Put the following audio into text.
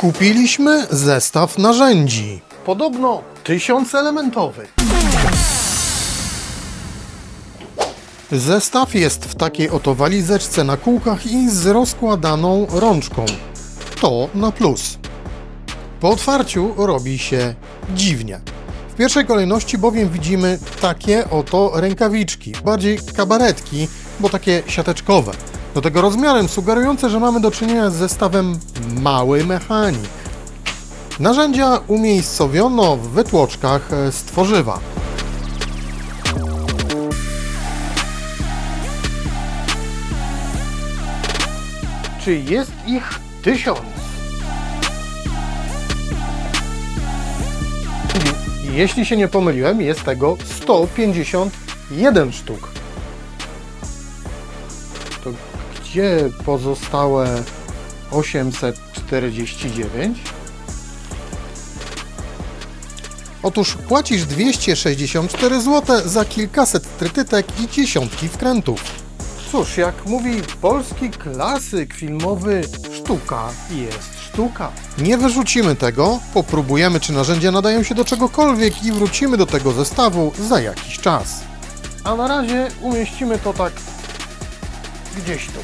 Kupiliśmy zestaw narzędzi. Podobno tysiącelementowy. Zestaw jest w takiej oto walizeczce na kółkach i z rozkładaną rączką. To na plus. Po otwarciu robi się dziwnie. W pierwszej kolejności bowiem widzimy takie oto rękawiczki, bardziej kabaretki, bo takie siateczkowe. Do tego rozmiarem sugerujące, że mamy do czynienia z zestawem mały mechanik. Narzędzia umiejscowiono w wytłoczkach e, z tworzywa. Czy jest ich tysiąc? Jeśli się nie pomyliłem, jest tego 151 sztuk. To gdzie pozostałe 849? Otóż płacisz 264 zł za kilkaset trytytek i dziesiątki wkrętów. Cóż, jak mówi polski klasyk filmowy, sztuka jest sztuka. Nie wyrzucimy tego, popróbujemy, czy narzędzia nadają się do czegokolwiek i wrócimy do tego zestawu za jakiś czas. A na razie umieścimy to tak gdzieś tu.